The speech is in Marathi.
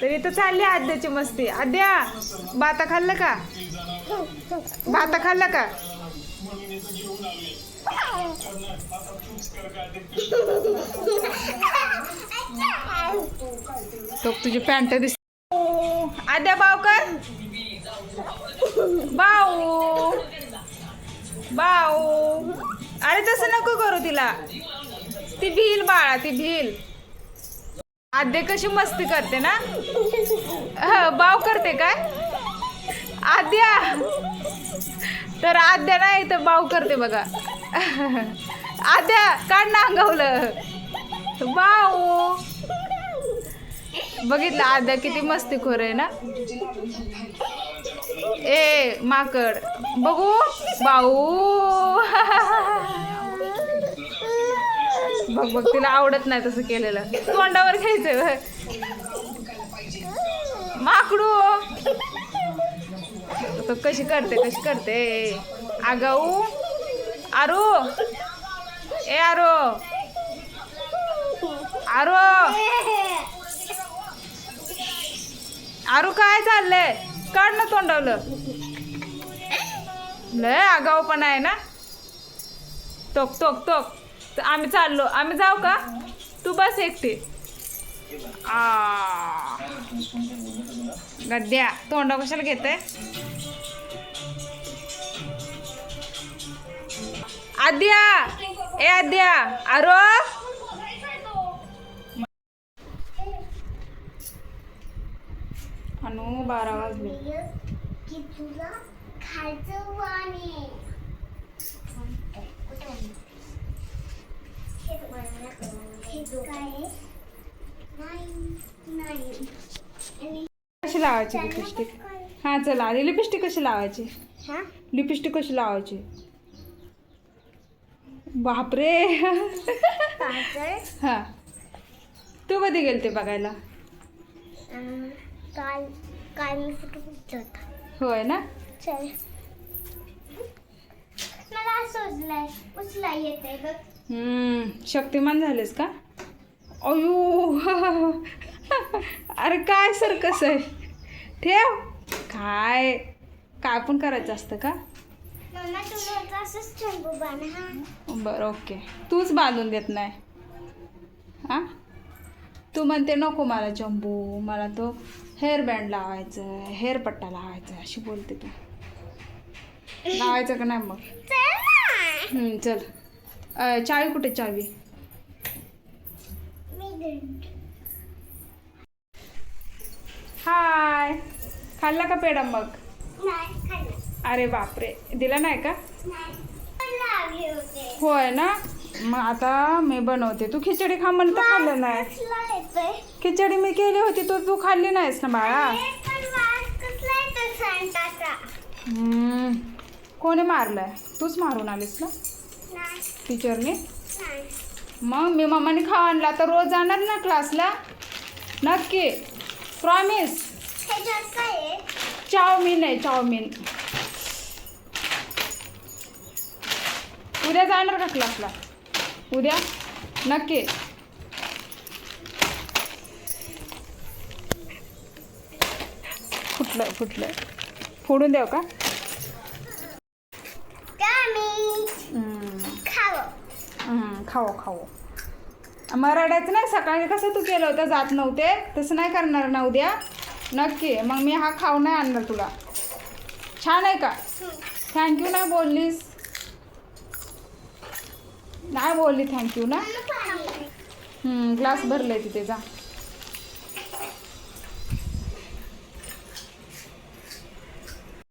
तर इथं चालली आद्याची मस्ती. आद्या बाता खाल्लं का? बाता खाल्लं का? तो तुझी पॅन्ट दिस आद्या भाव कर. भाऊ. बाऊ अरे तसं नको करू तिला. ती भिल बाळा ती भिल. आद्या कशी मस्ती करते ना? बाव करते काय? आद्या. तर आद्या नाही तर बाव करते बघा. आद्या काढ ना अंगावलं. बाव. बघितलं आद्या किती मस्तीखोर आहे ना? ए माकड. बघू. बाऊ. बघ बघ तिला आवडत नाही तसं केलेलं. तोंडावर घ्यायचंय व्हय. माकडू. तो कशी करते कशी करते? आगाऊ. आरू. ए आरो. आरो. आरू काय चाललंय? काढ ना तोंडावलं. लय आगाऊ पण आहे ना? तोक तोक तोक तर आम्ही चाललो. आम्ही जाऊ का? तू बस एकटी. आ. गद्या तोंडा कशाला घेते आद्या! ए आद्या! आरो! अनु बारा वाजले की तुला खायचं वाणी कशी लावायची लिपस्टिक हा चला. आधी लिपस्टिक कशी लावायची? लिपस्टिक कशी लावायची? बापरे. हा. तू कधी गेलते बघायला? काल काल मी होय ना? चल. मला सोचलाय उचला येते बघ. शक्तिमान झालेस का? अयो अरे काय सर कसं आहे? ठेव. काय? काय पण करायचं असतं का? बरं ओके. तूच बांधून देत नाही. हां? तू म्हणते नको मला जंबू मला तो हेअर बँड लावायचं हेअर पट्टा लावायचा अशी बोलते तू. लावायचं का नाही मग? चल. चावी कुठे चावी. हाय. खाल्ला का पेडा मग? नाही खाल्लं. अरे बापरे. दिला नाही का? होय ना? मग आता मी बनवते. तू खिचडी खा म्हणलं तर खाल्लं नाही. खिचडी मी केली होती तर तू खाल्ली नाहीस ना बाळा? कोणी मारलाय? तूच मारून आलीस ना? टीचरने मग मी मम्माने खावा आणला तर रोज जाणार ना क्लासला नक्की. प्रॉमिस चाऊमिन आहे चाऊमिन. उद्या जाणार का क्लासला उद्या? नक्की. फुटलं फुटलं. फोडून द्याव का? खाओ खाओ. मग रडायचं नाही सकाळी कसं तू केलं होतं जात नव्हते? तसं नाही करणार ना उद्या? नक्की. मग मी हा खाऊ नाही आणणार तुला. छान आहे का? थँक्यू नाही बोललीस? नाही बोलली थँक्यू ना? ग्लास भरले तिथे जा.